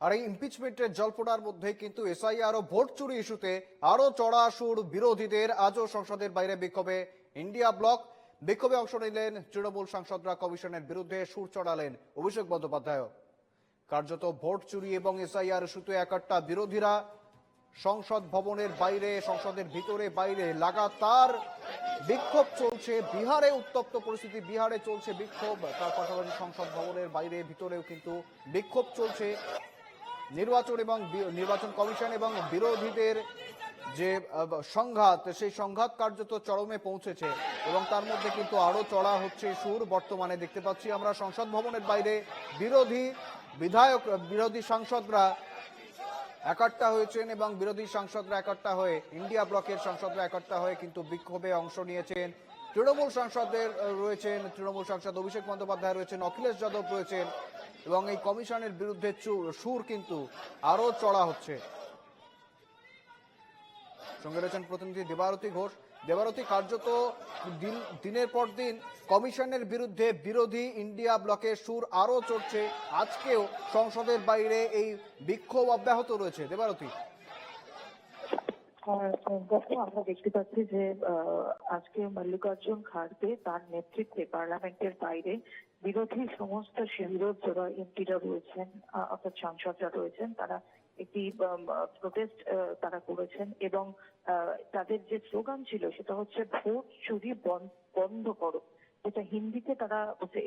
আর এই ইমপিচমেন্টের জল্পনার মধ্যে কিন্তু এসআইআর ও ভোট চুরি ইস্যুতে আরও চড়া সুর বিরোধীদের আজও সংসদের বাইরে বিক্ষোভে। ইন্ডিয়া ব্লক বিক্ষোভে অংশ নিলেন তৃণমূল সাংসদরা কমিশনের বিরুদ্ধে সুর চড়ালেন অভিষেক বন্দ্যোপাধ্যায় কার্যত ভোট চুরি এবং এসআইআর ইস্যুতে একাট্টা বিরোধীরা সংসদ ভবনের বাইরে, সংসদের ভিতরে, বাইরে লাগাতার বিক্ষোভ চলছে। বিহারে উত্তপ্ত পরিস্থিতি, বিহারে চলছে বিক্ষোভ। তার পাশাপাশি সংসদ ভবনের বাইরে, ভিতরেও কিন্তু বিক্ষোভ চলছে। নির্বাচন এবং নির্বাচন কমিশন এবং বিরোধীদের যে সংঘাত, সেই সংঘাত কার্যত চরমে পৌঁছেছে এবং তার মধ্যে কিন্তু আরও চড়া হচ্ছে সুর বর্তমানে দেখতে পাচ্ছি আমরা সংসদ ভবনের বাইরে বিরোধী বিধায়ক, বিরোধী সাংসদরা একাট্টা হয়েছেন এবং বিরোধী সাংসদরা একাট্টা হয়ে, ইন্ডিয়া ব্লকের সাংসদরা একাট্টা হয়ে কিন্তু বিক্ষোভে অংশ নিয়েছেন। তৃণমূল সাংসদের আহ, রয়েছেন তৃণমূল সাংসদ অভিষেক বন্দ্যোপাধ্যায় রয়েছেন অখিলেশ যাদব রয়েছেন এবং এই কমিশনের বিরুদ্ধে সুর কিন্তু আরও চড়া হচ্ছে। সঙ্গে রয়েছেন প্রতিনিধি দেবারতী ঘোষ। দেবারতী কার্যত দিন দিনের পর দিন কমিশনের বিরুদ্ধে বিরোধী ইন্ডিয়া ব্লকের সুর আরও চড়ছে। আজকেও সংসদের বাইরে এই বিক্ষোভ অব্যাহত রয়েছে। দেবারতী। দেখো, আমরা দেখতে পাচ্ছি যে আজকে মল্লিকার্জুন খাড়গে তার নেতৃত্বে পার্লামেন্টের বাইরে বিরোধী সমস্ত শিবিরের যারা এমপিরা রয়েছেন অর্থাৎ সাংসদরা রয়েছেন, তারা একটি প্রোটেস্ট তারা করেছেন এবং তাদের যে স্লোগান ছিল সেটা হচ্ছে, ভোট চুরি বন- বন্ধ করো। যেটা হিন্দিতে তারা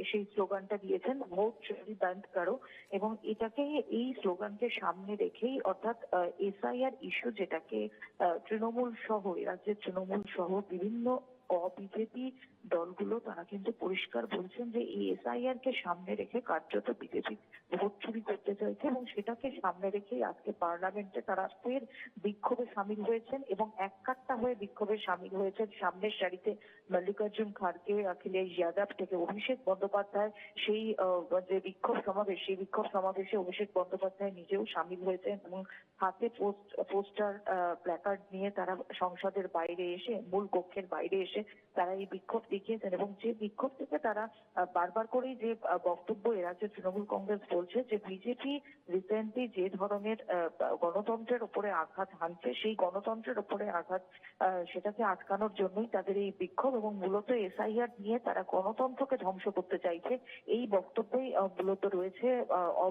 সেই স্লোগানটা দিয়েছেন ভোট চুরি বন্ধ করো। এবং এটাকে এই স্লোগানকে সামনে রেখেই অর্থাৎ এসআইআর ইস্যু যেটাকে তৃণমূল সহ রাজ্যের তৃণমূল সহ বিভিন্ন অবিজেপি দলগুলো, তারা কিন্তু পরিষ্কার বলছেন যে এই এসআইআর কে সামনে রেখে কার্যত বিজেপি ভোট চুরি করতে চাইছে এবং সেটাকে সামনে রেখেই আজকে পার্লামেন্টে তারা ফের বিক্ষোভে সামিল হয়েছেন এবং এক কাট্টা হয়ে বিক্ষোভে সামিল হয়েছেন। সামনের সারিতে মল্লিকার্জুন খাড়গে অখিলেশ যাদব থেকে অভিষেক বন্দ্যোপাধ্যায়, সেই যে বিক্ষোভ সমাবেশ, সেই বিক্ষোভ সমাবেশে অভিষেক বন্দ্যোপাধ্যায় নিজেও সামিল হয়েছেন এবং হাতে পোস্ট, পোস্টার প্ল্যাকার্ড নিয়ে তারা সংসদের বাইরে এসে, মূল কক্ষের বাইরে এসে তারা এই বিক্ষোভ দেখিয়েছেন এবং যে বিক্ষোভ থেকে তারা বারবার করেই যে বক্তব্য এ রাজ্যের তৃণমূল কংগ্রেস বলছে যে বিজেপি রিসেন্টলি যে ধরনের গণতন্ত্রের উপরে আঘাত হানছে, সেই গণতন্ত্রের উপরে আঘাত সেটাকে আটকানোর জন্যই তাদের এই বিক্ষোভ এবং মূলত এসআইআর নিয়ে তারা গণতন্ত্রকে ধ্বংস করতে চাইছে। এই বক্তব্যই মূলত রয়েছে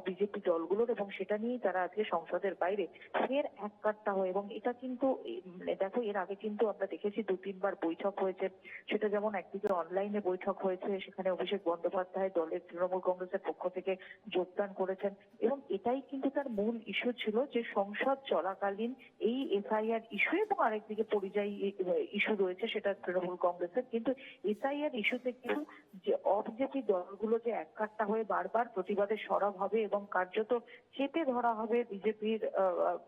বিজেপি দলগুলোর এবং সেটা নিয়েই তারা আজকে সংসদের বাইরে ফের এক কাট্টা হয় এবং এটা কিন্তু মানে দেখো এর আগে কিন্তু আমরা দেখেছি দু তিনবার বৈঠক হয়েছে। সেটা যেমন একদিকে অনলাইনে বৈঠক হয়েছে, সেখানে অভিষেক বন্দ্যোপাধ্যায় দলের তৃণমূল কংগ্রেসের পক্ষ থেকে যোগদান করেছেন এবং এটাই কিন্তু তার মূল ইস্যু ছিল যে সংসদ চলাকালীন এই এসআইআর ইস্যু এবং আরেকদিকে পরিযায়ী ইস্যু রয়েছে, সেটা তৃণমূল কংগ্রেসের। কিন্তু এসআইআর ইস্যুতে কিন্তু যে অবিজেপি দলগুলো যে এককাট্টা হয়ে বারবার প্রতিবাদে সরব হবে এবং কার্যত চেপে ধরা হবে বিজেপির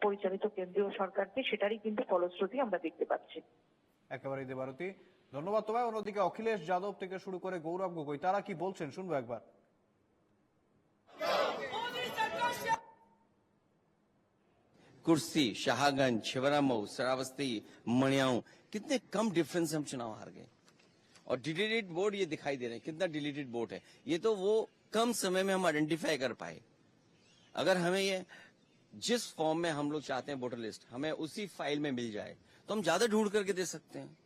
পরিচালিত কেন্দ্রীয় সরকারকে, সেটারই কিন্তু ফলশ্রুতি আমরা দেখতে পাচ্ছি। একেবারেই দেবারতী ধন্যবাদ তোমায় অন্যদিকে অখিলেশ যাদব থেকে শুরু করে গৌরব গগৈ তারা কি বলছেন শুনবো একবার कुर्सी शाहगंज छिवरामऊ श्रावस्ती मणियाऊ कितने कम डिफरेंस से हम चुनाव हार गए और डिलीटेड बोर्ड ये दिखाई दे रहे हैं कितना डिलीटेड बोर्ड है ये तो वो कम समय में हम आइडेंटिफाई कर पाए अगर हमें ये जिस फॉर्म में हम लोग चाहते हैं वोटर लिस्ट हमें उसी फाइल में मिल जाए तो हम ज्यादा ढूंढ करके दे सकते हैं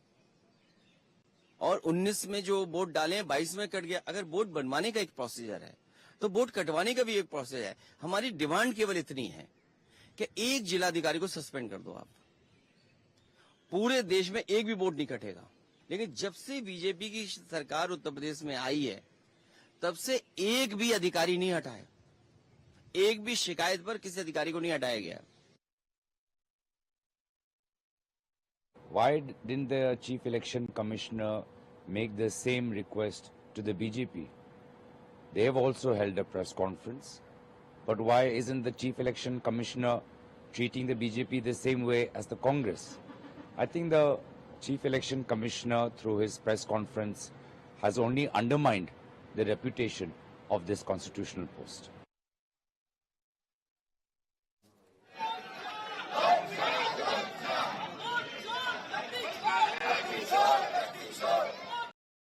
और 19 में जो वोट डाले हैं 22 में कट गया। अगर वोट बनवाने का एक प्रोसीजर है तो वोट कटवाने का भी एक प्रोसीजर है। हमारी डिमांड केवल इतनी है कि एक जिलाधिकारी को सस्पेंड कर दो आप। पूरे देश में एक भी वोट नहीं कटेगा। लेकिन जब से बीजेपी की सरकार उत्तर प्रदेश में आई है, तब से एक भी अधिकारी नहीं हटा है एक भी शिकायत पर किसी अधिकारी को नहीं हटाया गया। Why didn't the chief election commissioner make the same request to the BJP? They have also held a press conference. But why isn't the chief election commissioner treating the BJP the same way as the Congress? I think the chief election commissioner, through his press conference, has only undermined the reputation of this constitutional post.